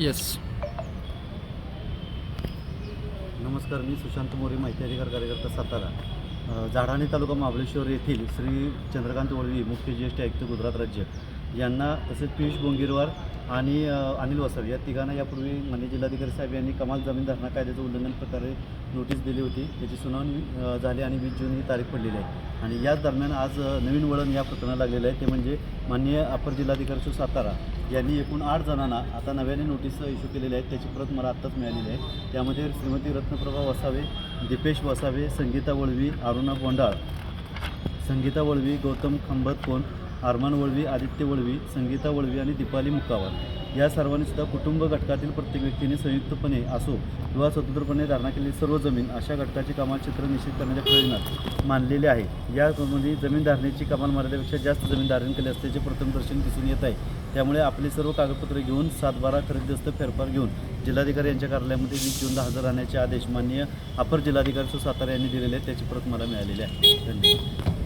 Yes नमस्कार मी सुशांत मोरे माहिती अधिकार कार्यकर्ता सातारा. झाडाणे तालुका महाबळेश्वर येथील श्री चंद्रकांत वळवी मुख्य ज्येष्ठ आयुक्त गुजरात राज्य. यांना तसेच पियुष बोंगीरवार आणि अनिल वसव या तिघांना यापूर्वी मान्य जिल्हाधिकारी साहेब यांनी कमाल जमीन धारणा कायद्याचं उल्लंघन प्रकारे नोटीस दिली होती. त्याची सुनावणी झाली आणि वीस जून ही तारीख पडलेली आहे. आणि याच दरम्यान आज नवीन वळण या प्रकरणाला लागलेलं आहे. ते म्हणजे माननीय अपर जिल्हाधिकारी सु. सातारा यांनी एकूण आठ जणांना आता नव्याने नोटीस इश्यू केलेल्या आहेत. त्याची प्रत मला आत्ताच मिळालेली आहे. त्यामध्ये श्रीमती रत्नप्रभा वसावे दीपेश वसावे संगीता वळवी अरुणा गोंडाळ संगीता वळवी गौतम खंबत कोण आरमान वळवी आदित्य वळवी संगीता वळवी आणि दीपाली मुक्कावर. या सर्वांनीसुद्धा कुटुंब घटकातील प्रत्येक व्यक्तीने संयुक्तपणे असो किंवा स्वतंत्रपणे धारणा केलेली सर्व जमीन अशा घटकाचे कमाल क्षेत्र निश्चित करण्याच्या प्रयोजनात मानलेले आहे. यामध्ये जमीन धारणेची कमाल मर्यादेपेक्षा जास्त जमीन धारण केले असल्याचे प्रथमदर्शन दिसून येत आहे. त्यामुळे आपली सर्व कागदपत्रे घेऊन सातबारा खरेदीस्त फेरफार घेऊन जिल्हाधिकारी यांच्या कार्यालयामध्ये वीस जूनला हजर राहण्याचे आदेश माननीय अपर जिल्हाधिकारी सातारा यांनी दिलेले आहेत. त्याची प्रत मला मिळालेली आहे. धन्यवाद.